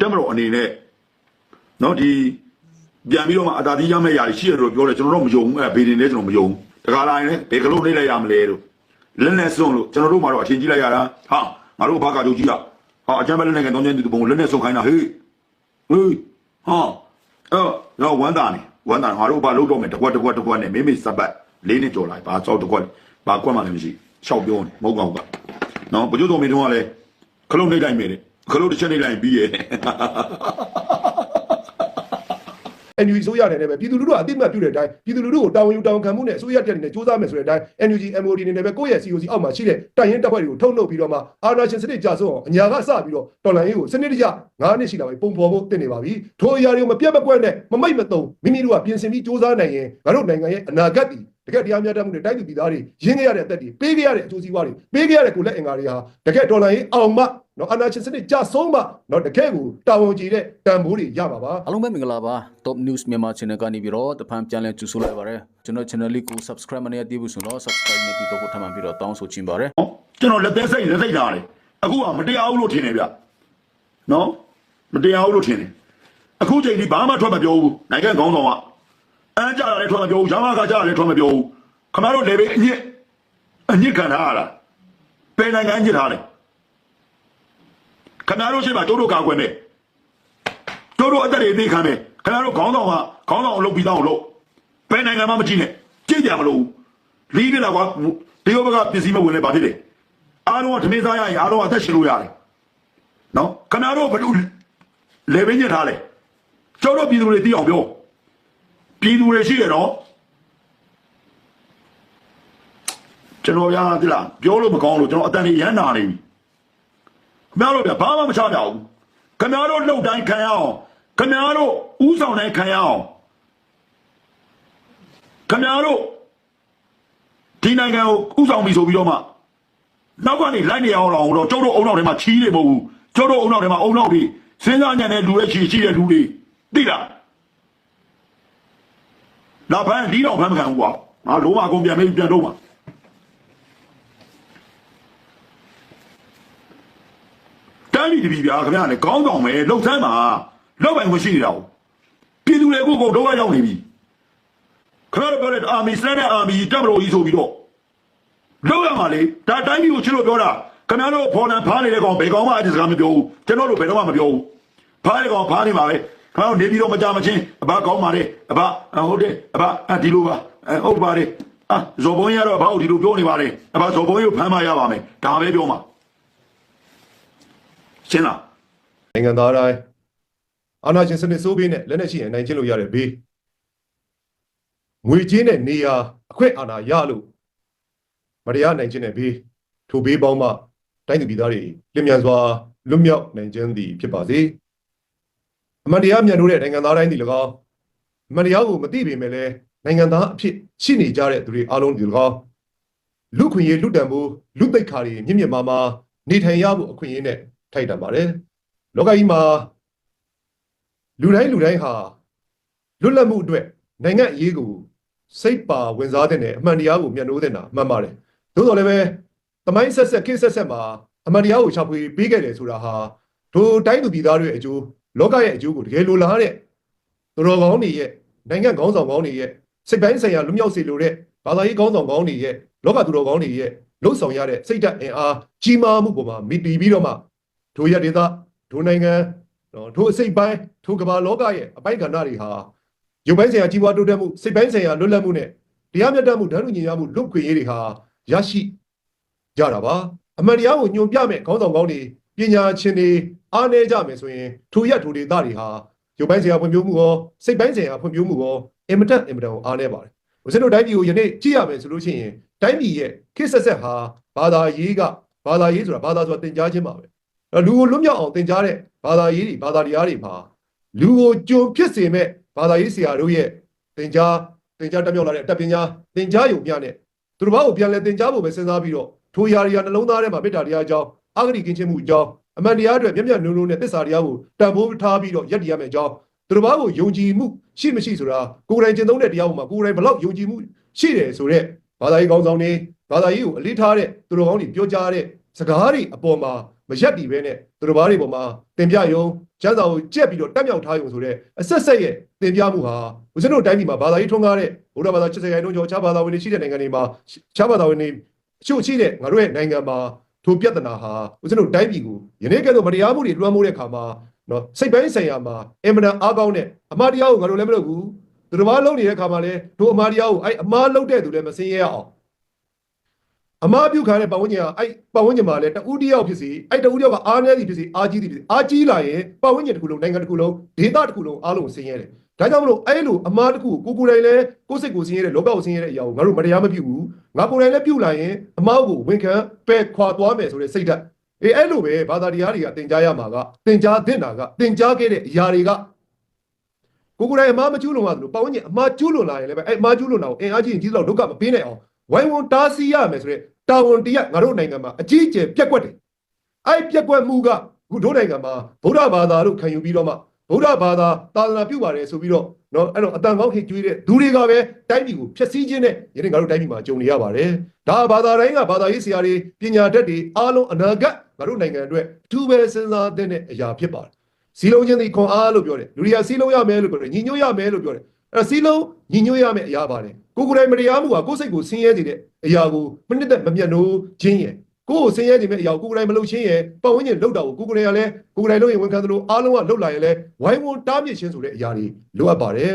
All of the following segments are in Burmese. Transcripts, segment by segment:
တက်မတော်အနေနဲ့နော်ဒီပြန်ပြီးတော့မှအတာတိရမယ့်ຢာရှိတယ်လို့ပြောတယ်ကျွန်တော်တို့မယုံဘူးအဲဘေးတင်လည်းကျွန်တော်မယုံဘူးတခါလာရင်လည်းဘယ်ကလို့နေလိုက်ရမလဲလို့လက်နဲ့စွန့်လို့ကျွန်တော်တို့မှတော့အထင်ကြီးလိုက်ရတာဟာငါတို့ဘာကကြိုးကြီးอ่ะဟာအချမ်းပဲလက်နဲ့ကတော့ကျင်းတူပုံလက်နဲ့စွန့်ခိုင်းတာဟေးဟေးဟာအော်တော့ဝမ်းတာနေဝမ်းတာငါတို့ဘာလုပ်တော့မယ်တကွက်တကွက်တကွက်နဲ့မိမိစပတ်လေးနဲ့ကြော်လိုက်ဘာစောက်တကွက်ဘာကွက်မှလည်းမရှိရှောက်ပြောနေမဟုတ်ကောင်ကနော်ဘကျိုးတော်မင်းတို့ကလည်းခလုံးနေတိုင်းမယ်လေ ခလုံးတစ်ချက်နေလိုက်ပြီးရဲ့ NUG ဆိုရတယ်နဲ့ပဲပြည်သူလူထုကအတိအမှတ်ပြုတဲ့အတိုင်းပြည်သူလူထုကိုတာဝန်ယူတာဝန်ခံမှုနဲ့အစိုးရတက်နေနဲ့စူးစမ်းမယ်ဆိုတဲ့အတိုင်း NUG MOD နေနဲ့ပဲကိုယ့်ရဲ့ COC အောက်မှာရှိတဲ့တိုင်ရင်တပ်ဖွဲ့တွေကိုထုတ်လုပ်ပြီးတော့မှအာဏာရှင်စနစ်ကြဆုံးအောင်အညာကစပြီးတော့တော်လှန်ရေးကိုစနစ်တကျ9နှစ်ရှိလာပြီပုံဖော်ဖို့တင်နေပါပြီထိုအရာတွေကိုမပြတ်မကွက်နဲ့မမိတ်မတုံမိမိတို့ကပြင်ဆင်ပြီးစူးစမ်းနိုင်ရင်ငါတို့နိုင်ငံရဲ့အနာဂတ်တည် တကယ်တရားမျှတမှုနဲ့တိုက်သူပြည်သားတွေရင်းခဲ့ရတဲ့အသက်တွေပေးခဲ့ရတဲ့အကျိုးစီးပွားတွေပေးခဲ့ရတဲ့ကိုယ်လက်အင်္ဂါတွေဟာတကယ်တော်လှန်ရေးအောင်မှနော်အာဏာရှင်စနစ်ကြဆုံးမှနော်တကယ်ကိုတာဝန်ကြီးတဲ့တန်ဖိုးတွေရပါပါအားလုံးပဲမင်္ဂလာပါ Top News မြန်မာ Channel ကနေပြီးတော့တဖန်ပြန်လည်ကြိုဆိုလိုက်ပါရစေကျွန်တော် channel လေးကို subscribe မနေရသေးဘူးဆိုတော့ subscribe နေပြီးတော့ကိုထပ်မံပြီးတော့တောင်းဆိုချင်ပါတယ်နော်ကျွန်တော်လက်သေးစိတ်လက်စိတ်ထားတယ်အခုကမတရားဘူးလို့ထင်တယ်ဗျနော်မတရားဘူးလို့ထင်တယ်အခုချိန်ဒီဘာမှထွက်မပြောဘူးနိုင်ငံခေါင်းဆောင်က အမ်းကြတာလည်းထွက်မပြောဘူးရမကကြတာလည်းထွက်မပြောဘူးခင်ဗျားတို့လေဘေးအညစ်အညစ်ခံထားရတာပယ်နိုင်ငံအညစ်ထားတယ်ခင်ဗျားတို့ရှိမှတို့တို့ကာကွယ်မယ်တို့တို့အသက်တွေသိခံမယ်ခင်ဗျားတို့ခေါင်းဆောင်ကခေါင်းဆောင်အလုပ်ပြီးတော့လုပ်ပယ်နိုင်ငံမှမကြည့်နဲ့ကြည့်ကြမလို့လီးပြလာကွာဒီဘက်ကပစ္စည်းမဝင်လဲဘာဖြစ်လဲအားလုံးကဓမင်းစားရရင်အားလုံးကအသက်ရှင်လို့ရတယ်နော်ခင်ဗျားတို့ဘယ်လိုလေဘင်းညစ်ထားလဲကျောင်းတို့ပြည်သူတွေသိအောင်ပြော ပြည်သူတွေရှိရတော့ကျွန်တော်ရသလားပြောလို့မကောင်းလို့ကျွန်တော်အတန်ကြီးရမ်းနာနေပြီခင်ဗျားတို့ကဘာမှမချပြဘူးခင်ဗျားတို့လှုပ်တိုင်းခံရအောင်ခင်ဗျားတို့ဥဆောင်တိုင်းခံရအောင်ခင်ဗျားတို့ဒီနိုင်ငံကိုဥဆောင်ပြီဆိုပြီးတော့မှနောက်ကနေလိုက်နေအောင်တော့ကျုပ်တို့အုံနောက်ထဲမှာချီးနေမဟုတ်ဘူးကျုပ်တို့အုံနောက်ထဲမှာအုံနောက်တွေစဉ်းစားညံတဲ့လူရဲ့ချီရှိတဲ့လူတွေသိလား လာဖန်လီးတော့ဖန်မခံဘူးကွာငါလုံးဝအကုန်ပြန်ပြီးပြန်တော့မှာတန်းပြီးတပြီဗျာခင်ဗျားလည်းခေါင်းဆောင်ပဲလှုပ်ဆန်းမှာလှုပ်ပိုင်ခွင့်ရှိနေတာကိုပြည်သူတွေကိုကိုဒုက္ခရောက်နေပြီခင်ဗျားတို့ပြောတဲ့အာမီစတဲ့အာမီတပ်မတော်ကြီးဆိုပြီးတော့လောက်ရမှာလေဒါတိုင်းပြည်ကိုချစ်လို့ပြောတာခင်ဗျားတို့ဖော်လန်ဖားနေတဲ့ကောင်ဘယ်ကောင်မှအဲ့ဒီစကားမပြောဘူးကျွန်တော်တို့ဘယ်တော့မှမပြောဘူးဖားတဲ့ကောင်ဖားနေပါပဲ ခင်ဗျားတို့နေပြီးတော့မကြမချင်းအဘကောင်းပါလေအဘဟုတ်တယ်အဘဒီလိုပါဟုတ်ပါတယ်အာဇော်ဘုံရတော့ဘာလို့ဒီလိုပြောနေပါလဲအဘဇော်ဘုံရဖမ်းမရပါမယ်ဒါပဲပြောမှာရှင်းလားနိုင်ငံသားတိုင်းအာဏာရှင်စနစ်စိုးပြီးနဲ့လက်နက်ရှိရင်နိုင်ချင်းလို့ရတဲ့ဘေးငွေချင်းနဲ့နေရာအခွင့်အာဏာရလို့မတရားနိုင်ချင်းတဲ့ဘေးထိုဘေးပေါင်းမှတိုင်းသူပြည်သားတွေလျင်မြန်စွာလွတ်မြောက်နိုင်ခြင်းသည်ဖြစ်ပါစေ အမှန်တရားမြန်လို့တဲ့နိုင်ငံသားတိုင်းဒီ၎င်းအမှန်တရားကိုမသိပေမဲ့လည်းနိုင်ငံသားအဖြစ်ရှိနေကြတဲ့သူတွေအားလုံးဒီ၎င်းလူခွင့်ရေးလူတန်ဖို့လူသိက္ခာတွေမြင့်မြတ်မာမာနေထိုင်ရဖို့အခွင့်အရေးနဲ့ထိုက်တန်ပါတယ်လောကကြီးမှာလူတိုင်းလူတိုင်းဟာလွတ်လပ်မှုအတွက်နိုင်ငံအရေးကိုစိတ်ပါဝင်စားတဲ့အမှန်တရားကိုမျက်နှိုးတဲ့တာမှန်ပါတယ်။သို့တော်လည်းပဲသမိုင်းဆက်ဆက်ခေတ်ဆက်ဆက်မှာအမှန်တရားကိုရှာဖွေပေးခဲ့တယ်ဆိုတာဟာတို့တိုင်းသူပြည်သားတွေရဲ့အကျိုး လောကရဲ့အကျိုးကိုတကယ်လိုလားတဲ့သူတော်ကောင်းတွေရဲ့နိုင်ငံခေါင်းဆောင်ကောင်းတွေရဲ့စိတ်ပိုင်းဆိုင်ရာလူမျိုးစေလိုတဲ့ဘာသာရေးခေါင်းဆောင်ကောင်းတွေရဲ့လောကသူတော်ကောင်းတွေရဲ့လှုပ်ဆောင်ရတဲ့စိတ်ဓာတ်အင်အားကြီးမားမှုပေါ်မှာမိတီပြီးတော့မှတို့ရဒေသတို့နိုင်ငံနော်တို့အစိတ်ပိုင်းတို့ကမ္ဘာလောကရဲ့အပိုင်းကဏ္ဍတွေဟာရုပ်ပိုင်းဆိုင်ရာကြီးပွားတိုးတက်မှုစိတ်ပိုင်းဆိုင်ရာလွတ်လပ်မှုနဲ့တရားမျှတမှုဓာတ်လူညီရမှုလူ့ခွင့်ရေးတွေဟာရရှိကြတာပါအမှန်တရားကိုညွန်ပြမဲ့ခေါင်းဆောင်ကောင်းတွေပညာရှင်တွေ အားနည်းကြမယ်ဆိုရင်ထိုရက်ထိုဒေသတွေဟာရုပ်ပိုင်းဆိုင်ရာဖွံ့ဖြိုးမှုရောစိတ်ပိုင်းဆိုင်ရာဖွံ့ဖြိုးမှုရောအင်မတန်အင်မတန်ကိုအားနည်းပါတယ်ဦးဇင်းတို့တိုင်းပြည်ကိုယနေ့ကြည့်ရမယ်ဆိုလို့ရှိရင်တိုင်းပြည်ရဲ့ခေတ်ဆက်ဆက်ဟာဘာသာရေးကဘာသာရေးဆိုတာဘာသာဆိုတာသင်ကြားခြင်းပါပဲအဲ့တော့လူကိုလွတ်မြောက်အောင်သင်ကြားတဲ့ဘာသာရေးတွေဘာသာတရားတွေမှာလူကိုကြုံဖြစ်စေမဲ့ဘာသာရေးဆရာတို့ရဲ့သင်ကြားသင်ကြားတက်မြောက်လာတဲ့အတတ်ပညာသင်ကြားယုံမျှနဲ့သူတို့ဘာကိုပြန်လဲသင်ကြားဖို့ပဲစဉ်းစားပြီးတော့ထိုရာရာနှလုံးသားထဲမှာမေတ္တာတရားအကြောင်းအာဂတိကင်းခြင်းမှုအကြောင်း အမှန်တရားအတွက်မျက်မျက်နှုံနှုံနဲ့သစ္စာတရားကိုတန်ဖိုးထားပြီးတော့ယက်တည်ရမယ်အကြောင်းသူတို့ဘာကိုယုံကြည်မှုရှိမရှိဆိုတာကိုယ်တိုင်ကျင့်သုံးတဲ့တရားပေါ်မှာကိုယ်တိုင်ဘလောက်ယုံကြည်မှုရှိတယ်ဆိုတော့ဘာသာရေးကောင်းဆောင်တွေဘာသာရေးကိုအလေးထားတဲ့သူတို့ကောင်းတွေပြောကြားတဲ့စကားတွေအပေါ်မှာမမရက်တီပဲနဲ့သူတို့ဘာတွေပေါ်မှာတင်ပြယုံကျန်းစာကိုကြက်ပြီးတော့တက်မြောက်ထားယုံဆိုတဲ့အဆက်ဆက်ရဲ့တင်ပြမှုဟာဦးဇင်းတို့တိုင်းပြည်မှာဘာသာရေးထွန်းကားတဲ့ဘုရားဘာသာ80ရာခိုင်နှုန်းကျော်ခြားဘာသာဝင်တွေရှိတဲ့နိုင်ငံတွေမှာခြားဘာသာဝင်တွေအချို့ရှိတဲ့ငါတို့ရဲ့နိုင်ငံမှာ ထိုပြဿနာဟာဦးဇင်းတို့တိုင်းပြည်ကိုယနေ့ကဲ့သို့မတရားမှုတွေလွှမ်းမိုးတဲ့အခါမှာနော်စိတ်ပိုင်းဆိုင်ရာမှာအင်မတန်အားကောင်းတဲ့အမှားတရားကိုငါတို့လည်းမလုပ်ဘူးသူတို့ဘာလုပ်နေတဲ့အခါမှာလည်းတို့အမှားတရားကိုအဲ့အမှားလုပ်တဲ့သူလည်းမစင်းရအောင်အမားပြုခံတဲ့ပတ်ဝန်းကျင်ကအဲ့ပတ်ဝန်းကျင်မှာလည်းတဦးတယောက်ဖြစ်စီအဲ့တဦးတယောက်ကအားနည်းသည်ဖြစ်စီအားကြီးသည်ဖြစ်စီအားကြီးလာရင်ပတ်ဝန်းကျင်တစ်ခုလုံးနိုင်ငံတစ်ခုလုံးဒေသတစ်ခုလုံးအားလုံးကိုဆင်းရဲတယ်။ဒါကြောင့်မလို့အဲ့လိုအမားတစ်ခုကိုကိုကိုယ်တိုင်လည်းကိုယ်စိတ်ကိုဆင်းရဲတဲ့လောကကိုဆင်းရဲတဲ့အရာကိုငါတို့မတရားမပြုဘူး။ငါကိုယ်တိုင်လည်းပြုလာရင်အမားကိုဝန်ခံပယ်ခွာသွားမယ်ဆိုတဲ့စိတ်ဓာတ်အေးအဲ့လိုပဲဘာသာတရားတွေကသင်ကြားရမှာကသင်ကြားသင့်တာကသင်ကြားခဲ့တဲ့အရာတွေကကိုကိုယ်တိုင်အမားမကျူးလွန်ရတယ်လို့ပတ်ဝန်းကျင်အမားကျူးလွန်လာရင်လည်းပဲအဲ့အမားကျူးလွန်တာကိုအင်အားကြီးရင်ကြီးတော့ဒုက္ခမပေးနိုင်အောင်ဝိုင်းဝန်းတားဆီးရမယ်ဆိုတဲ့တာဝန်တရားငါတို့နိုင်ငံမှာအကြီးအကျယ်ပြက်ကွက်တယ်။အဲ့ပြက်ကွက်မှုကခုတို့နိုင်ငံမှာဗုဒ္ဓဘာသာလို့ခံယူပြီးတော့မှ ဗုဒ္ဓဘာသာသာသနာပြုပါတယ်ဆိုပြီးတော့နော်အဲ့တော့အတန်ကောင်းဟိတ်ကျွေးတဲ့သူတွေကပဲတိုင်းပြည်ကိုဖျက်ဆီးခြင်းနဲ့ယနေ့ငါတို့တိုင်းပြည်မှာကြုံနေရပါတယ်။ဒါဘာသာတိုင်းကဘာသာရေးဆရာတွေပညာတတ်တွေအားလုံးအနာဂတ်ငါတို့နိုင်ငံအတွက်အထူးပဲစဉ်းစားတဲ့အရာဖြစ်ပါတယ်။စီလုံးချင်းဒီခွန်အားလို့ပြောတယ်လူတွေကစီလုံးရမယ်လို့ပြောတယ်ညီညွတ်ရမယ်လို့ပြောတယ်အဲ့တော့စီလုံးညီညွတ်ရမယ်အရာပါတယ်ကိုကိုယ်တိုင်မတရားမှုကကိုယ်စိတ်ကိုဆင်းရဲစေတဲ့အရာကိုမနစ်သက်မမျက်နှိုးခြင်းရဲ့ ကိုယ်ကိုဆင်းရဲနေမယ့်အရာကိုကိုယ်တိုင်မလုပ်ချင်းရဲ့ပတ်ဝန်းကျင်လှုပ်တာကိုကိုယ်ကိုယ်တိုင်ကလည်းကိုယ်ကိုယ်တိုင်လုပ်ရင်ဝန်ခံသလိုအားလုံးကလှုပ်လာရင်လည်းဝိုင်းဝန်းတားမြစ်ခြင်းဆိုတဲ့အရာတွေလိုအပ်ပါတယ်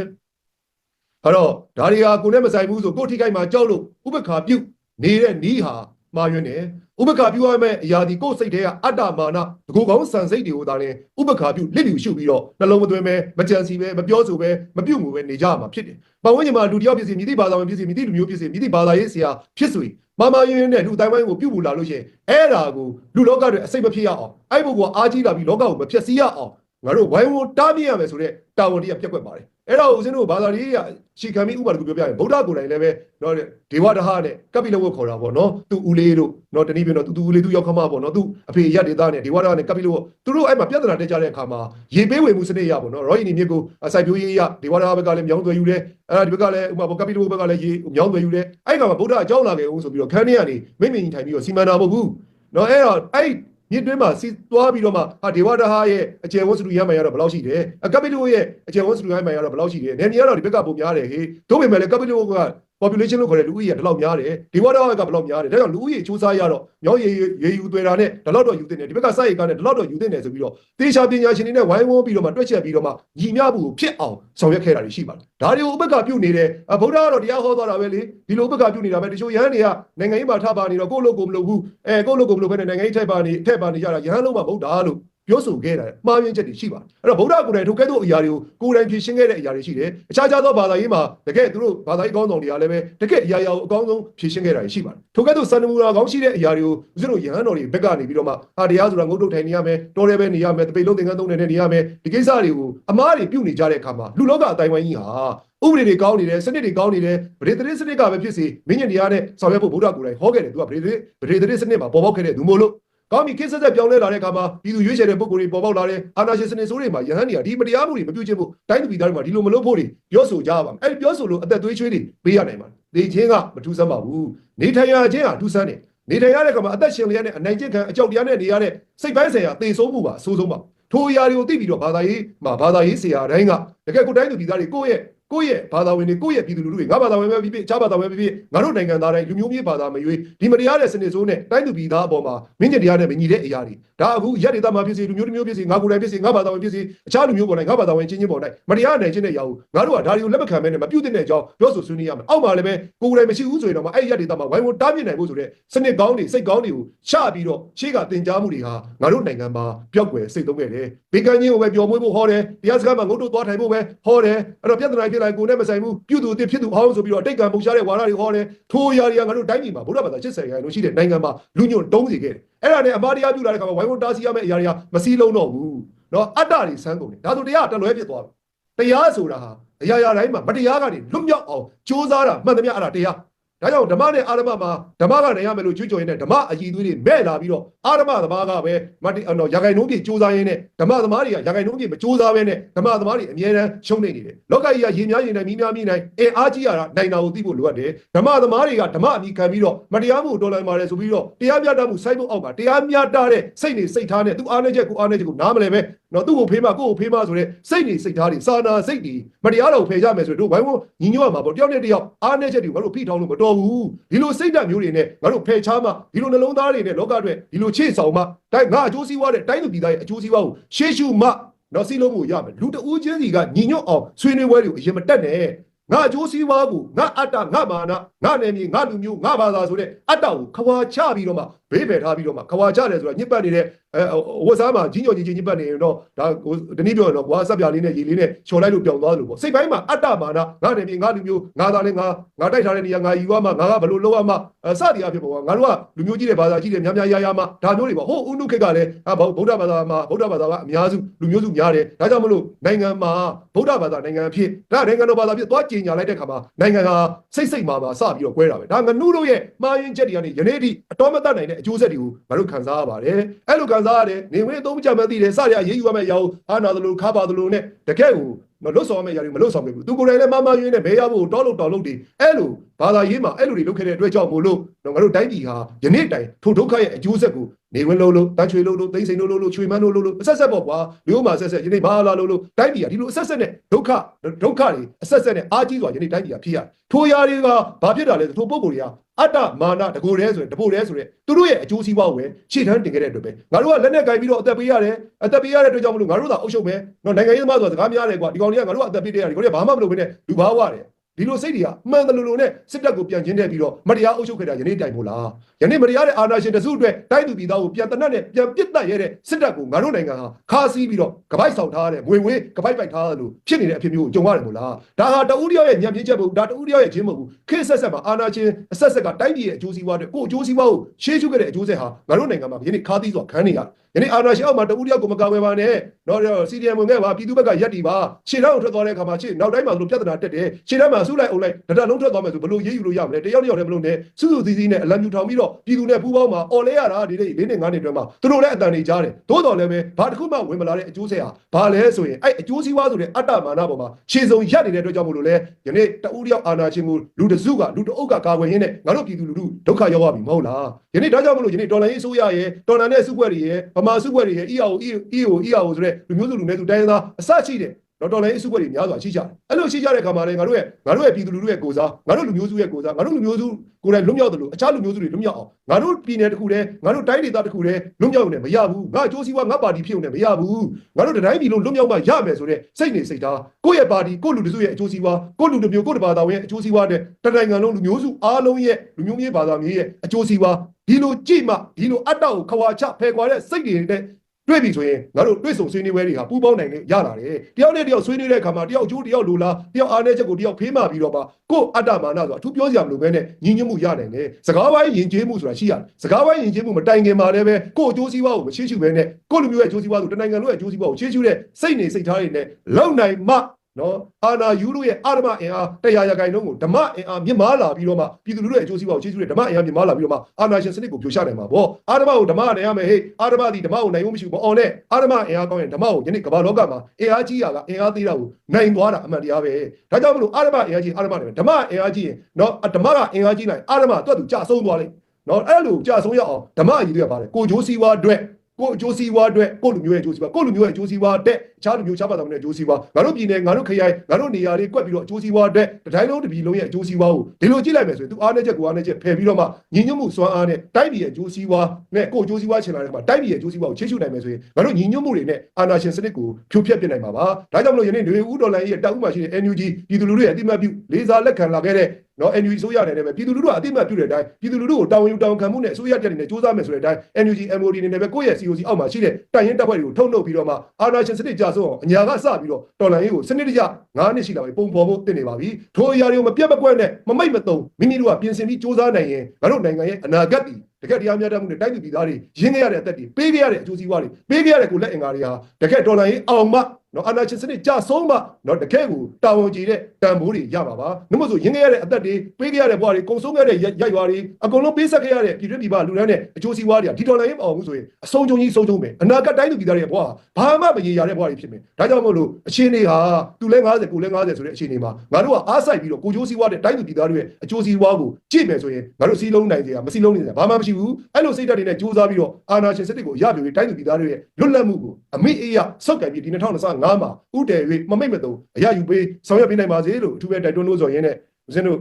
အဲ့တော့ဒါတွေကကိုယ်နဲ့မဆိုင်ဘူးဆိုကိုယ်ထိခိုက်မှာကြောက်လို့ဥပက္ခာပြုတ်နေတဲ့နီးဟာ မှားယွင်းတယ်ဥပက္ခာပြုရမယ့်အရာဒီကိုယ်စိတ်ထဲကအတ္တမာနတကူကောင်းစံစိတ်တွေကိုဒါလည်းဥပက္ခာပြုလစ်လျူရှုပြီးတော့နှလုံးမသွင်းပဲမကြံစီပဲမပြောဆိုပဲမပြုတ်မှုပဲနေကြရမှာဖြစ်တယ်ပတ်ဝန်းကျင်မှာလူတစ်ယောက်ဖြစ်စီမြည်သည့်ဘာသာဝင်ဖြစ်စီမြည်သည့်လူမျိုးဖြစ်စီမြည်သည့်ဘာသာရေးဆရာဖြစ်ဆိုရင်မမယွင်းယွင်းနဲ့လူတိုင်းပိုင်းကိုပြုတ်ပူလာလို့ရှိရင်အဲ့ဒါကိုလူလောကတွေအစိတ်မဖြစ်ရအောင်အဲ့ဘုကအားကြီးလာပြီးလောကကိုမဖျက်ဆီးရအောင်ငါတို့ဝိုင်းဝန်းတားမြစ်ရမယ်ဆိုတော့တာဝန်တရားပြက်ကွက်ပါတယ် အဲ့တော့ဦးဇင်းတို့ဘာသာရေးရရှီခံပြီးဥပမာတခုပြောပြရင်ဗုဒ္ဓကိုယ်တိုင်လည်းပဲနော်ဒေဝဒဟနဲ့ကပိလဝတ်ခေါ်တာပေါ့နော်သူဦးလေးတို့နော်တနည်းပြောတော့သူသူဦးလေးသူရောက်ခမပေါ့နော်သူအဖေရက်ဒေသနဲ့ဒေဝဒဟနဲ့ကပိလဝတ်သူတို့အဲ့မှာပြဿနာတက်ကြတဲ့အခါမှာရေပေးဝေမှုစနစ်ရပေါ့နော်ရောယီနီမြစ်ကိုအစိုက်ပြိုးရေးရဒေဝဒဟဘက်ကလည်းမြောင်းသွယ်ယူတယ်အဲ့ဒါဒီဘက်ကလည်းဥပမာကပိလဝတ်ဘက်ကလည်းရေမြောင်းသွယ်ယူတယ်အဲ့ကောင်ကဗုဒ္ဓအကြောင်းလာခဲ့ဦးဆိုပြီးတော့ခန်းထဲကနေမိမ့်မိန်ထိုင်ပြီးတော့စီမံတာမဟုတ်ဘူးနော်အဲ့တော့အဲ့ မြစ်တွင်းမှာစီသွားပြီးတော့မှဟာဒေဝဒဟရဲ့အကျယ်ဝတ်စတူရမ်းမှန်ရတော့ဘယ်လောက်ရှိတယ်အကပိလုရဲ့အကျယ်ဝတ်စတူရမ်းမှန်ရတော့ဘယ်လောက်ရှိတယ်နေနေရတော့ဒီဘက်ကပုံများတယ်ဟေးတို့ပေမဲ့လည်းကပိလုက population လို့ခေါ်တဲ့လူဦးရေကဒီလောက်များတယ်ဒီဝဒဟကဘယ်လောက်များတယ်ဒါကြောင့်လူဦးရေစူးစမ်းရတော့မြောင်းရေရေယူသွေတာနဲ့ဒီလောက်တော့ယူတင်တယ်ဒီဘက်ကစိုက်ရကနဲ့ဒီလောက်တော့ယူတင်တယ်ဆိုပြီးတော့တေချာပညာရှင်တွေနဲ့ဝိုင်းဝန်းပြီးတော့မှတွက်ချက်ပြီးတော့မှညီမျှမှုကိုဖြစ်အောင်ဆောင်ရွက်ခဲ့တာတွေရှိပါတယ်ဒါတွေကိုဥပက္ခပြုနေတယ်ဗုဒ္ဓကတော့တရားဟောသွားတာပဲလေဒီလိုဥပက္ခပြုနေတာပဲတချို့ယဟန်တွေကနိုင်ငံရေးမှာထပါနေတော့ကိုယ့်လိုကိုယ်မလုပ်ဘူးအဲကိုယ့်လိုကိုယ်မလုပ်ဘဲနဲ့နိုင်ငံရေးထက်ပါနေထက်ပါနေကြတာယဟန်လုံးမှာဗုဒ္ဓလို့ ပြောဆိုခဲ့တာမှားယွင်းချက်တွေရှိပါတယ်အဲ့တော့ဗုဒ္ဓကိုယ်တိုင်ထိုကဲ့သို့အရာတွေကိုကိုယ်တိုင်ဖြေရှင်းခဲ့တဲ့အရာတွေရှိတယ်အခြားခြားသောဘာသာရေးမှာတကယ်သူတို့ဘာသာရေးကောင်းဆောင်တွေကလည်းပဲတကယ်အရာရာကိုအကောင်းဆုံးဖြေရှင်းခဲ့တာတွေရှိပါတယ်ထိုကဲ့သို့စံနမူနာကောင်းရှိတဲ့အရာတွေကိုဦးဇင်းတို့ယဟန်တော်တွေဘက်ကနေပြီးတော့မှဟာတရားဆိုတာငုတ်တုတ်ထိုင်နေရမယ်တော်တယ်ပဲနေရမယ်တပိတ်လုံးသင်္ကန်းသုံးတယ်နဲ့နေရမယ်ဒီကိစ္စတွေကိုအမားတွေပြုတ်နေကြတဲ့အခါမှာလူလောကအတိုင်းဝိုင်းကြီးဟာဥပဒေတွေကောင်းနေတယ်စနစ်တွေကောင်းနေတယ်ဗရေတရစ်စနစ်ကပဲဖြစ်စီမင်းညင်တရားနဲ့ဆောင်ရွက်ဖို့ဗုဒ္ဓကိုယ်တိုင်ဟောခဲ့တယ်သူကဗရေတရစ်ဗရေတရစ်စနစ်မှာပေါ်ပေါက်ခဲ့တဲ့သူမို့လို့ ကောင်းပြီခေတ်ဆက်ဆက်ပြောင်းလဲလာတဲ့အခါမှာပြည်သူရွေးချယ်တဲ့ပုဂ္ဂိုလ်တွေပေါ်ပေါက်လာတဲ့အာဏာရှင်စနစ်ဆိုးတွေမှာယဟန်တွေကဒီမတရားမှုတွေမပြုတ်ချင်းဖို့တိုင်းသူပြည်သားတွေမှာဒီလိုမလုပ်ဖို့တွေပြောဆိုကြပါမယ်အဲ့ဒီပြောဆိုလို့အသက်သွေးချွေးတွေပေးရနိုင်ပါတယ်နေချင်းကမထူးဆန်းပါဘူးနေထိုင်ရခြင်းဟာထူးဆန်းတယ်နေထိုင်ရတဲ့အခါမှာအသက်ရှင်လျက်နဲ့အနိုင်ကျင့်ခံအကြောက်တရားနဲ့နေရတဲ့စိတ်ပိုင်းဆိုင်ရာသေဆုံးမှုပါအဆိုးဆုံးပါထိုအရာတွေကိုသိပြီးတော့ဘာသာရေးမှာဘာသာရေးဆရာတိုင်းကတကယ်ကိုတိုင်းသူပြည်သားတွေကိုယ့်ရဲ့ ကိုယ့်ရဲ့ဘာသာဝင်တွေကိုယ့်ရဲ့ပြည်သူလူထုတွေငါဘာသာဝင်ပဲဖြစ်ဖြစ်အခြားဘာသာဝင်ပဲဖြစ်ဖြစ်ငါတို့နိုင်ငံသားတိုင်းလူမျိုးမျိုးဘာသာမရွေးဒီမတရားတဲ့စနစ်ဆိုးနဲ့တိုင်းသူပြည်သားအပေါ်မှာမင်းကျင်တရားနဲ့မညီတဲ့အရာတွေဒါအခုရက်ဒေသမှာဖြစ်စီလူမျိုးတစ်မျိုးဖြစ်စီငါကိုယ်တိုင်ဖြစ်စီငါဘာသာဝင်ဖြစ်စီအခြားလူမျိုးပေါ်တိုင်းငါဘာသာဝင်ချင်းချင်းပေါ်တိုင်းမတရားနိုင်ချင်းတဲ့ရာကိုငါတို့ကဒါတွေကိုလက်မခံမဲနဲ့မပြုတ်တဲ့အကြောင်းပြောဆိုဆွေးနွေးရမယ်အောက်မှာလည်းပဲကိုယ်တိုင်မရှိဘူးဆိုရင်တော့အဲ့ဒီရက်ဒေသမှာဝိုင်းဝန်းတားမြစ်နိုင်ဖို့ဆိုတဲ့စနစ်ကောင်းတွေစိတ်ကောင်းတွေကိုရှပြီးတော့ရှေ့ကတင် जा မှုတွေဟာငါတို့နိုင်ငံမှာပျောက်ကွယ်စိတ်သုံးခဲ့တယ်ဘေကန်ချင်းကိုပဲပျော်မွေးဖို့ဟောတယ်တရားစကားမှာငုတ်တို့သွားထိုင်ဖို့ပဲဟောတယ်အဲ့တော့ပြဿနာဖြစ်လာကိုယ်နဲ့မဆိုင်ဘူးပြုသူအစ်ဖြစ်သူအောင်ဆိုပြီးတော့တိတ်ကံပုံရှားတဲ့ဝါဒတွေဟောတယ်ထိုးရာတွေကငါတို့တိုင်းပြည်မှာဗုဒ္ဓဘာသာ80ရာခိုင်နှုန်းရှိတဲ့နိုင်ငံမှာလူညွန့်တုံးစီခဲ့တယ်အဲ့ဒါနဲ့အမှားတရားပြုလာတဲ့ခါမှာဝိုင်းဝန်းတားဆီးရမယ့်အရာတွေကမစည်းလုံးတော့ဘူးနော်အတ္တတွေဆန်းကုန်တယ်ဒါဆိုတရားတလွဲဖြစ်သွားတယ်တရားဆိုတာဟာအရာရာတိုင်းမှာမတရားကနေလွတ်မြောက်အောင်ကြိုးစားတာမှန်သမျှအဲ့ဒါတရား ဒါဒါကြောင့်ဓမ္မနဲ့အာရမမှာဓမ္မကနိုင်ရမယ်လို့ကြွကြော်ရင်းနဲ့ဓမ္မအည်သွေးတွေမဲ့လာပြီးတော့အာရမသမားကပဲမတိအော်ရဂိုင်နှုံးပြေစူးစမ်းရင်းနဲ့ဓမ္မသမားတွေကရဂိုင်နှုံးပြေမစူးစမ်းဘဲနဲ့ဓမ္မသမားတွေအမြဲတမ်းရှုံးနေနေတယ်လောကကြီးကရေများရေနိုင်မီးများမီးနိုင်အင်အားကြီးရတာနိုင်တာကိုသိဖို့လိုအပ်တယ်ဓမ္မသမားတွေကဓမ္မအမိခံပြီးတော့မတရားမှုတော်လှန်ပါတယ်ဆိုပြီးတော့တရားမျှတမှုစိုက်ဖို့အောက်မှာတရားမျှတတဲ့စိတ်နေစိတ်ထားနဲ့သူအားနေချက်ကိုအားနေချက်ကိုနားမလဲပဲနော်သူ့ကိုဖေးမကိုယ့်ကိုဖေးမဆိုတဲ့စိတ်နေစိတ်ထားတွေစာနာစိတ်တွေမတရားတော့ဖယ်ကြမယ်ဆိုတော့တို့ဘိုင်းဘုံညီညွတ်ရမှာပေါ့တယောက်နဲ့တယောက်အားနေချက်တွေငါတို့ဖိထောင်လို့မတော်ဘူးဒီလိုစိတ်ဓာတ်မျိုးတွေနဲ့ငါတို့ဖယ်ချမှဒီလိုနှလုံးသားတွေနဲ့လောကအတွက်ဒီလိုချေ့ဆောင်မှတိုင်းငါအကျိုးစီးပွားတဲ့တိုင်းသူပြည်သားရဲ့အကျိုးစီးပွားကိုရှေ့ရှုမှနော်စီးလုံးမှုရမယ်လူတဦးချင်းစီကညီညွတ်အောင်ဆွေးနွေးပွဲတွေကိုအရင်မတက်နဲ့ငါအကျိုးစီးပွားကိုငါအတ္တငါမာနငါနယ်မြေငါလူမျိုးငါဘာသာဆိုတဲ့အတ္တကိုခွာချပြီးတော့မှဘေးပယ်ထားပြီးတော့မှခွာချတယ်ဆိုတာညစ်ပတ်နေတဲ့အဲဝတ်စားမှာကြီးညိုကြီးကြီးညစ်ပတ်နေရင်တော့ဒါဟိုတနည်းပြောရင်တော့ကွာဆက်ပြလေးနဲ့ရေလေးနဲ့ချော်လိုက်လို့ပြောင်းသွားလို့ပေါ့စိတ်ပိုင်းမှာအတ္တမာနငါနယ်မြေငါလူမျိုးငါသားနဲ့ငါငါတိုက်ထားတဲ့နေရာငါယူရမှာငါကဘယ်လိုလုပ်ရမှာအဲစသည်အဖြစ်ပေါ့ကွာငါတို့ကလူမျိုးကြီးတဲ့ဘာသာကြီးတယ်များများရရမှာဒါမျိုးတွေပေါ့ဟိုဥနုခေတ်ကလည်းအာဗုဒ္ဓဘာသာမှာဗုဒ္ဓဘာသာကအများစုလူမျိုးစုများတယ်ဒါကြောင့်မလို့နိုင်ငံမှာဗုဒ္ဓဘာသာနိုင်ငံအဖြစ်ဒါနိုင်ငံတော်ဘာသာဖြစ်သွားကြင်ညာလိုက်တဲ့ခါမှာနိုင်ငံကစိတ်စိတ်မာမာစပြီးတော့ကွဲတာပဲဒါငနုတို့ရဲ့မှားယွင်းချက်တွေကနေယနေ့ထိအတော်မတတ်နိုင်တဲ့အကျိုးဆက်တွေကိုငါတို့ခံစားရပါတယ်အဲ့လိုခံစားရတယ်နေဝင်အသုံးချမှသိတယ်စရရေးယူရမယ့်အရာကိုအာနာသလိုခါပါသလိုနဲ့တကယ်ကိုမလွတ်ဆောင်ရမယ့်အရာတွေမလွတ်ဆောင်ခဲ့ဘူးသူကိုယ်တိုင်လည်းမမယွင်းနဲ့ဘဲရဖို့တောလို့တောလို့တွေအဲ့လိုဘာသာရေးမှာအဲ့လိုတွေလုပ်ခဲ့တဲ့အတွက်ကြောင့်မို့လို့ငါတို့တိုင်းပြည်ဟာယနေ့တိုင်ထိုဒုက္ခရဲ့အကျိုးဆက်ကို နေဝင်လို့လို့တန်းချွေလို့လို့သိစိန်လို့လို့ချွေမန်းလို့လို့အဆက်ဆက်ပေါ့ကွာမျိုးမှာဆက်ဆက်ယနေ့ဘာလာလို့လို့တိုင်းပြည်ဟာဒီလိုအဆက်ဆက်နဲ့ဒုက္ခဒုက္ခတွေအဆက်ဆက်နဲ့အာကြီးစွာယနေ့တိုင်းပြည်ဟာဖြစ်ရထိုຢာတွေကဘာဖြစ်တာလဲဆိုထိုပုံကိုယ်တွေကအတ္တမာနတကိုယ်တည်းဆိုရင်တပိုတည်းဆိုရင်သူတို့ရဲ့အကျိုးစီးပွားကိုပဲရှေ့တန်းတင်ခဲ့တဲ့အတွက်ပဲငါတို့ကလက်နဲ့ကင်ပြီးတော့အသက်ပေးရတယ်အသက်ပေးရတဲ့အတွက်ကြောင့်မလို့ငါတို့သာအုပ်ချုပ်မယ်နော်နိုင်ငံရေးသမားဆိုတာစကားများတယ်ကွာဒီကောင်တွေကငါတို့ကအသက်ပေးတဲ့ရတယ်ဒီကောင်တွေကဘာမှမလုပ်ဘဲနဲ့လူဘာဝတယ် ဒီလိုစိတ်တွေကအမှန်တလူလိုနဲ့စစ်တပ်ကိုပြန်ကျင်းတဲ့ပြီးတော့မတရားအုပ်ချုပ်ခဲ့တာယနေ့တိုင်မို့လားယနေ့မတရားတဲ့အာဏာရှင်တစုအတွက်တိုင်းသူပြည်သားကိုပြန်တနတ်နဲ့ပြန်ပစ်တတ်ရတဲ့စစ်တပ်ကိုငါတို့နိုင်ငံဟာခါးစည်းပြီးတော့ကပိုက်ဆောင်ထားတဲ့ငွေငွေကပိုက်ပိုက်ထားတယ်လို့ဖြစ်နေတဲ့အဖြစ်မျိုးကိုကြုံရတယ်မို့လားဒါဟာတဦးတယောက်ရဲ့ညံပြင်းချက်မဟုတ်ဒါတဦးတယောက်ရဲ့ချင်းမဟုတ်ဘူးခေတ်ဆက်ဆက်မှာအာဏာရှင်အဆက်ဆက်ကတိုင်းပြည်ရဲ့အကျိုးစီးပွားတွေကိုအကျိုးစီးပွားကိုရှေးရှုခဲ့တဲ့အကျိုးဆက်ဟာငါတို့နိုင်ငံမှာယနေ့ခါးသီးစွာခံနေရတယ်ယနေ့အာဏာရှင်အောက်မှာတဦးတယောက်ကိုမကာဝယ်ပါနဲ့တော့စီဒီအမ်ဝင်ခဲ့ပါပြည်သူဘက်ကရက်တီပါရှေ့နောက်ထွက်သွားတဲ့အခါမှာရှေ့နောက်တိုင်းမှာဆိုလို့ပြဿနာတက်တယ်ရှေ့တိုင်းမှာဆုလိုက်အုပ်လိုက်ဒတလုံးထွက်သွားမယ်ဆိုဘလို့ရေးယူလို့ရမလဲတယောက်တယောက်တည်းမလို့နဲ့စုစုစည်းစည်းနဲ့အလံပြူထောင်ပြီးတော့ပြည်သူနဲ့ပူးပေါင်းမှာអော်လဲရတာဒီနေ့၄နှစ်၅နှစ်အတွင်းမှာသူတို့လည်းအတန်နေကြတယ်သို့တော်လည်းပဲဘာတစ်ခုမှဝင်မလာတဲ့အကျိုးဆက်ဟာဘာလဲဆိုရင်အဲ့အကျိုးစီးပွားဆိုတဲ့အတ္တမာနပေါ်မှာခြေစုံရက်နေတဲ့အတွက်ကြောင့်မလို့လဲယနေ့တဦးတယောက်အာဏာရှင်ကိုလူတစုကလူတအုပ်ကကာကွယ်ရင်းနဲ့ငါတို့ပြည်သူလူထုဒုက္ခရောက်ရပြီမဟုတ်လားယနေ့ဒါကြောင့်မလို့ယနေ့တော်လိုင်းရေးအစိုးရရဲ့တော်လန်တဲ့စုပွဲတွေရဲ့ဗမာစုပွဲတွေရဲ့ EAO EAO EAO ဆိုတဲ့လူမျိုးစုလူနည်းစုတိုင်းသားအစရှိတယ် တော့တော်လိုင်းအစုပွဲတွေများစွာရှိကြတယ်အဲ့လိုရှိကြတဲ့ခါမှာလည်းငါတို့ရဲ့ငါတို့ရဲ့ပြည်သူလူထုရဲ့ကိုစားငါတို့လူမျိုးစုရဲ့ကိုစားငါတို့လူမျိုးစုကိုယ်တိုင်လွတ်မြောက်တယ်လို့အခြားလူမျိုးစုတွေလွတ်မြောက်အောင်ငါတို့ပြည်နယ်တစ်ခုတည်းငါတို့တိုင်းဒေသတစ်ခုတည်းလွတ်မြောက်နေမရဘူးငါအကျိုးစီးပွားငါပါတီဖြစ်ုံနဲ့မရဘူးငါတို့တိုင်းပြည်လုံးလွတ်မြောက်မှရမယ်ဆိုတဲ့စိတ်နေစိတ်ထားကိုယ့်ရဲ့ပါတီကိုယ့်လူတစုရဲ့အကျိုးစီးပွားကိုယ့်လူတစ်မျိုးကိုယ့်တစ်ဘာသာဝင်ရဲ့အကျိုးစီးပွားတဲ့တနိုင်ငံလုံးလူမျိုးစုအားလုံးရဲ့လူမျိုးမျိုးဘာသာမျိုးရဲ့အကျိုးစီးပွားဒီလိုကြည့်မှဒီလိုအတ္တကိုခွာချဖယ်ခွာတဲ့စိတ်တွေနဲ့ တွေ့ပြီဆိုရင်ငါတို့တွေ့ဆုံဆွေးနွေးပွဲတွေဟာပူးပေါင်းနိုင်လေရလာတယ်တယောက်နဲ့တယောက်ဆွေးနွေးတဲ့အခါမှာတယောက်အကျိုးတယောက်လိုလားတယောက်အားနည်းချက်ကိုတယောက်ဖေးမှပြီးတော့ပါကိုယ့်အတ္တမာနဆိုအထူးပြောစရာမလိုပဲနဲ့ညီညွတ်မှုရနိုင်တယ်စကားပိုင်းယဉ်ကျေးမှုဆိုတာရှိရတယ်စကားပိုင်းယဉ်ကျေးမှုမတိုင်ခင်မှာလည်းပဲကိုယ့်အကျိုးစီးပွားကိုမရှိရှိပဲနဲ့ကိုယ့်လူမျိုးရဲ့အကျိုးစီးပွားဆိုတနိုင်ငံလုံးရဲ့အကျိုးစီးပွားကိုချေးချူးတဲ့စိတ်နေစိတ်ထားတွေနဲ့လုံနိုင်မှ နော်အာနာယူတို့ရဲ့အာရမအင်အားတရားရဂိုင်လုံးကိုဓမ္မအင်အားမြင့်မားလာပြီးတော့မှပြည်သူလူထုရဲ့အကျိုးစီးပွားကိုချေးချူးတဲ့ဓမ္မအင်အားမြင့်မားလာပြီးတော့မှအာနာရှင်စနစ်ကိုပြိုချနိုင်မှာပေါ့အာရမကိုဓမ္မနိုင်ရမယ်ဟေ့အာရမဒီဓမ္မကိုနိုင်ဖို့မရှိဘူးပေါ့အော်နဲ့အာရမအင်အားကောင်းရင်ဓမ္မကိုယနေ့ကမ္ဘာလောကမှာအင်အားကြီးရာကအင်အားသေးတာကိုနိုင်သွားတာအမှန်တရားပဲဒါကြောင့်မလို့အာရမအင်အားကြီးအာရမနိုင်မယ်ဓမ္မအင်အားကြီးရင်နော်ဓမ္မကအင်အားကြီးနိုင်အာရမတွတ်သူကြာဆုံးသွားလိမ့်နော်အဲ့လိုကြာဆုံးရအောင်ဓမ္မအကြီးတွေကပါတယ်ကိုဂျိုးစီးပွားအတွက် ကိုအကျိုးစီးပွားအတွက်ကိုလူမျိုးရဲ့အကျိုးစီးပွားကိုလူမျိုးရဲ့အကျိုးစီးပွားတဲ့အခြားလူမျိုးခြားပါတော်နဲ့အကျိုးစီးပွားငါတို့ပြည်နယ်ငါတို့ခရိုင်ငါတို့နေရာတွေကွက်ပြီးတော့အကျိုးစီးပွားအတွက်တတိုင်းလုံးတစ်ပြည်လုံးရဲ့အကျိုးစီးပွားကိုဒီလိုကြည့်လိုက်မယ်ဆိုရင်သူအားနဲ့ချက်ကိုအားနဲ့ချက်ဖယ်ပြီးတော့မှညီညွတ်မှုစွမ်းအားနဲ့တိုင်းပြည်ရဲ့အကျိုးစီးပွားနဲ့ကိုအကျိုးစီးပွားချင်လာတဲ့မှာတိုင်းပြည်ရဲ့အကျိုးစီးပွားကိုချေးချူနိုင်မယ်ဆိုရင်ငါတို့ညီညွတ်မှုတွေနဲ့အာဏာရှင်စနစ်ကိုဖြိုဖျက်ပစ်နိုင်မှာပါဒါကြောင့်မလို့ယနေ့ຫນွေဦးဒေါ်လာရဲ့တပ်ဦးမှာရှိတဲ့ NUG ပြည်သူလူထုရဲ့အတိမတ်ပြုလေးစားလက်ခံလာခဲ့တဲ့ နော် NUG ဆိုရနေတယ်ပဲပြည်သူလူထုကအတိမတ်ပြုတဲ့အတိုင်းပြည်သူလူထုကိုတာဝန်ယူတာဝန်ခံမှုနဲ့အစိုးရတက်နေနဲ့စူးစမ်းမယ်ဆိုတဲ့အတိုင်း NUG MOD နေနဲ့ပဲကိုယ့်ရဲ့ COC အောက်မှာရှိတဲ့တိုင်ရင်တပ်ဖွဲ့တွေကိုထုတ်နှုတ်ပြီးတော့မှအာဏာရှင်စနစ်ကြဆုံးအောင်အညာကစပြီးတော့တော်လှန်ရေးကိုစနစ်တကျ9နှစ်ရှိလာပြီပုံဖော်ဖို့တင်နေပါပြီထိုအရာတွေကိုမပြတ်မကွက်နဲ့မမိတ်မသုံမိမိတို့ကပြင်ဆင်ပြီးစူးစမ်းနိုင်ရင်ငါတို့နိုင်ငံရဲ့အနာဂတ်တည်တကယ်တရားမျှတမှုနဲ့တိုင်းသူပြည်သားတွေရင်းခဲ့ရတဲ့အသက်တွေပေးခဲ့ရတဲ့အကျိုးစီးပွားတွေပေးခဲ့ရတဲ့ကိုလက်အင်္ဂါတွေဟာတကယ်တော်လှန်ရေးအောင်မှ နော်အာနာရှင်စနစ်ကြဆုံးမှနော်တကယ်ကိုတာဝန်ကြီးတဲ့တန်ဖိုးတွေရပါပါနှမို့ဆိုရင်းခဲ့ရတဲ့အသက်တွေပေးခဲ့ရတဲ့ဘဝတွေကုံဆုံးခဲ့တဲ့ရိုက်ရွာတွေအကုန်လုံးပေးဆက်ခဲ့ရတဲ့ပြည်တွင်းပြည်ပလူတန်းနဲ့အကျိုးစီးပွားတွေကဒီဒေါ်လာရေးမအောင်ဘူးဆိုရင်အဆုံးချုံကြီးဆုံးချုံပဲအနာဂတ်တိုင်းသူပြည်သားတွေရဲ့ဘဝဘာမှမရေရာတဲ့ဘဝတွေဖြစ်မယ်ဒါကြောင့်မို့လို့အချင်းတွေဟာသူလဲ90ကိုလဲ90ဆိုတဲ့အခြေအနေမှာငါတို့ကအားစိုက်ပြီးတော့ကိုကျိုးစီးပွားတဲ့တိုင်းသူပြည်သားတွေရဲ့အကျိုးစီးပွားကိုကြည့်မယ်ဆိုရင်ငါတို့စီးလုံးနိုင်ကြရမစီးလုံးနိုင်ကြဘာမှမရှိဘူးအဲ့လိုစိတ်ဓာတ်တွေနဲ့ကြိုးစားပြီးတော့အာနာရှင်စနစ်ကိုရပြပြီးတိုင်းသူပြည်သားတွေရဲ့လွတ်လပ်မှုကိုအမိအယစောက်ကပ်ပြီးဒီ2025မှာဥတည်၍မမိတ်မတုံအရယူပေးဆောင်ရွက်ပေးနိုင်ပါစေလို့အထူးပဲတိုက်တွန်းလို့ဆိုရင်းနဲ့ဦးဇင်းတို့